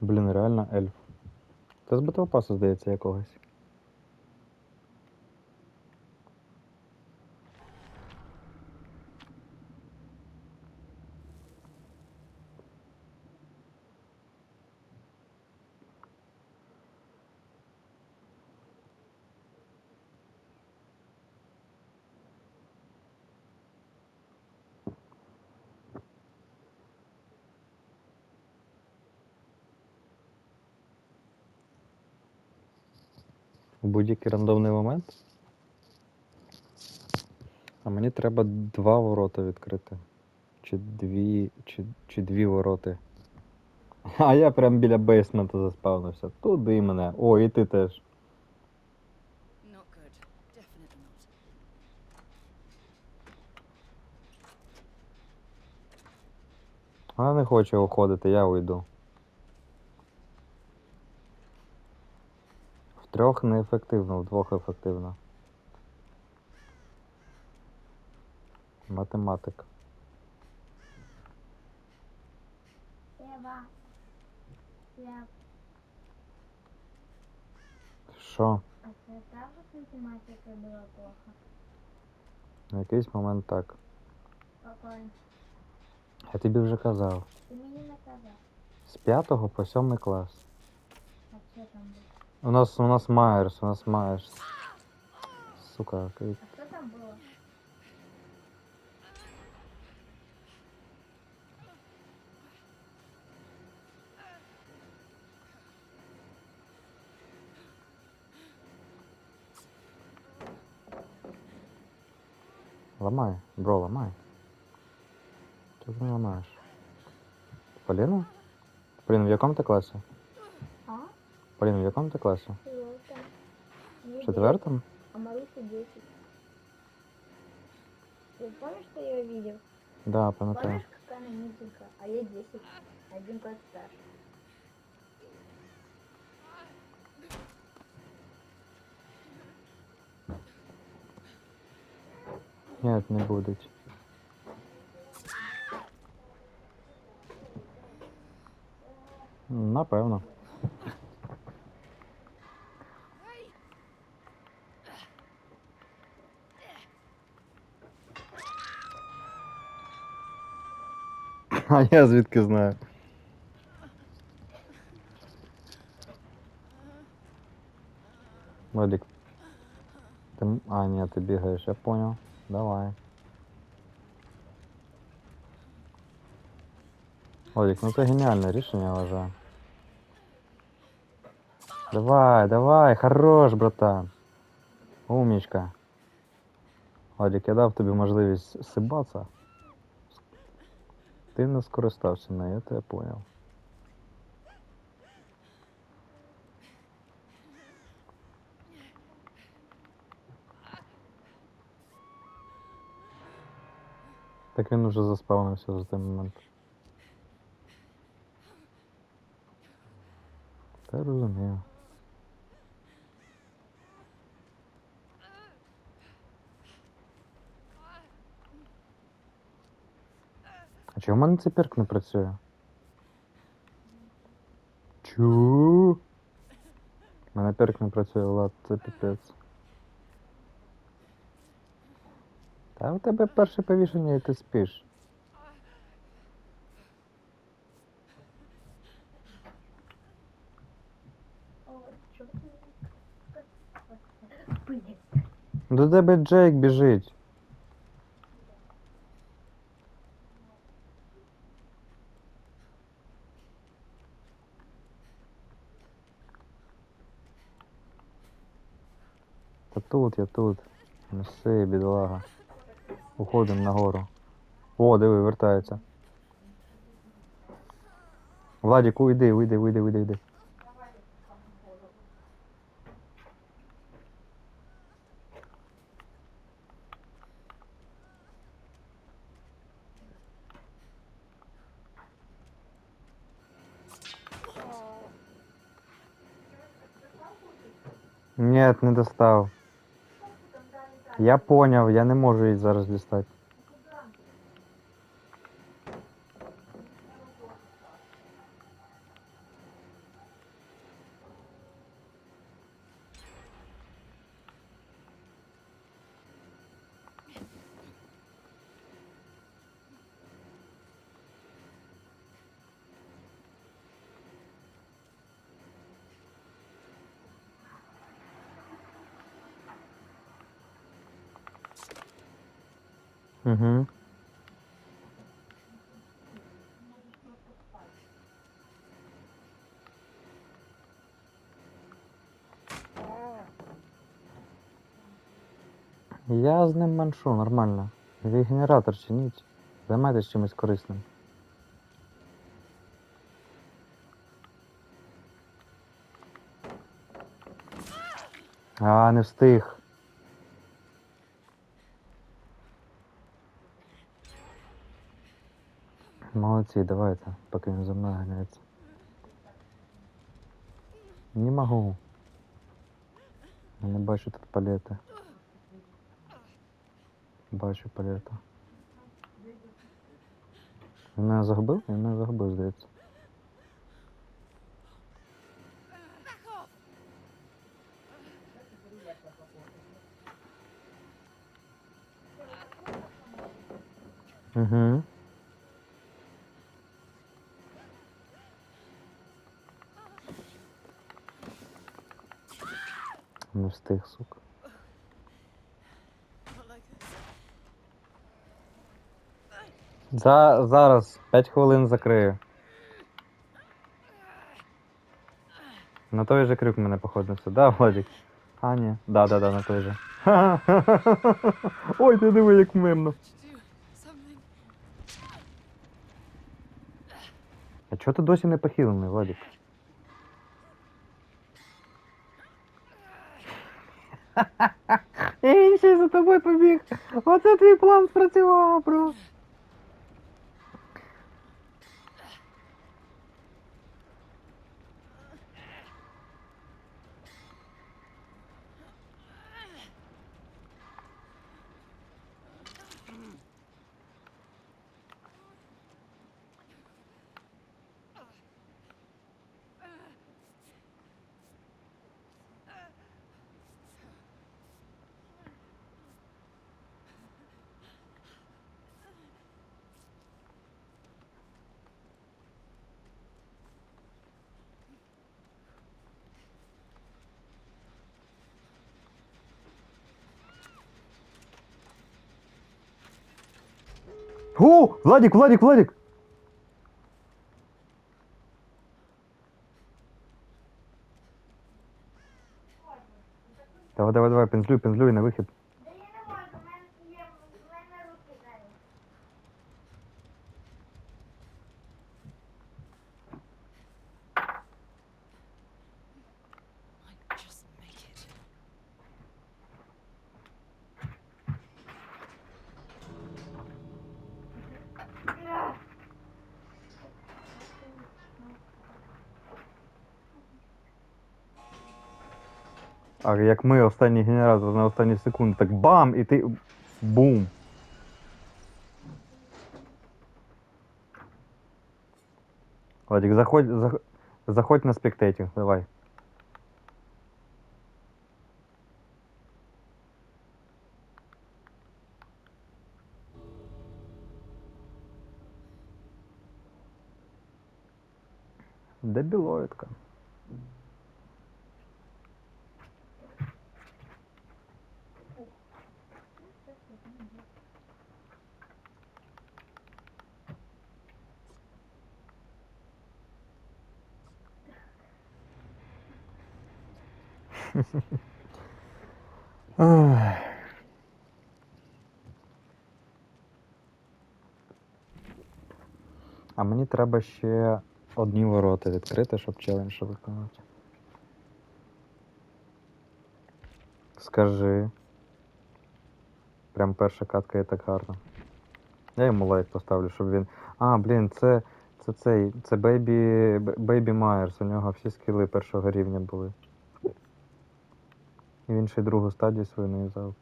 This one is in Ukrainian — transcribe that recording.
Блін, реально ельф. Це з Батлпасу, здається, якогось. У будь-який рандомний момент. А мені треба два ворота відкрити. Чи дві. Чи, чи дві вороти. А я прям біля бейсмента заспавнився. Туди і мене. О, і ти теж. Вона не хоче уходити, я уйду. Втрьох неефективно, вдвох ефективно. Математик. Ева. Я... Що? А це так з математикою було плохо? На якийсь момент так. Спокойно. Я тобі вже казав. Ти мені не казав. З 5 по 7 клас. А що там було? У нас у нас Майерс, у нас Майерс. Сука, А що там було? Ламай, бро, ламай. Чого ти не ламаєш? Поліна? Поліна, в якому ти класі? А? Поліна, в якому ти класі? Четвертом. В четвертому? А Маруся 10. Ты помнишь, что я ее видел? Да, пам'ятаю. Помнишь, какая она низенькая? А я 10. Один год старше. Ні, не будуть. Напевно. А я звідки знаю? Вадик. Ти... А, ні, ти бігаєш, я понял. Давай. Вадик, ну це геніальне рішення, вважаю. Давай, давай, хорош, братан. Умничка. Вадик, я дав тобі можливість сибатися. Ти не скористався нею, я тебе поняв. Так він уже заспавнився за той момент. Та розумію. А чого в мене цей перк не працює? Чу? У мене перк не працює, Влад, це піпець. Та у тебе перше повішення і ти спиш. До тебе Джейк біжить. Та тут, я тут. Неси, бідолага. Уходимо нагору. О, диви, вертається. Владік, уйди, уйди, уйди, уйди, уйди. Нет, не достав. Я поняв, я не можу її зараз дістати. Угу. Я з ним маншу, нормально. Ви генератор чиніть. Займайтесь чимось корисним. А, не встиг. Молодці, давайте, поки він за мною ганяється. Не можу. Я не бачу тут палети. Бачу палету. Він мене загубив? Він мене загубив, здається. Угу. Не встиг, сука. За, зараз, 5 хвилин закрию. На той же крюк мене походу все, да, Владик? А, ні. Да, да, да, на той же. Ой, ти диви, як something. А чого ти досі не похилений, Владик? І він ще за тобою побіг. Оце твій план спрацював, бро. О, Владик, Владик, Владик! Давай, давай, давай, пензлюй, пензлюй на вихід. А як ми останній генератор на останні секунди, так бам! І ти. Бум! Владик, заходь, зах- заходь на спектеті, давай. Дебілоїдка. Ах. А мені треба ще одні ворота відкрити, щоб челендж виконати. Скажи. Прям перша катка є так гарно. Я йому лайк поставлю, щоб він. А, блін, це. Це цей. Це. Бейбі Майерс. У нього всі скіли першого рівня були. І він ще другу стадію свою нав'язав.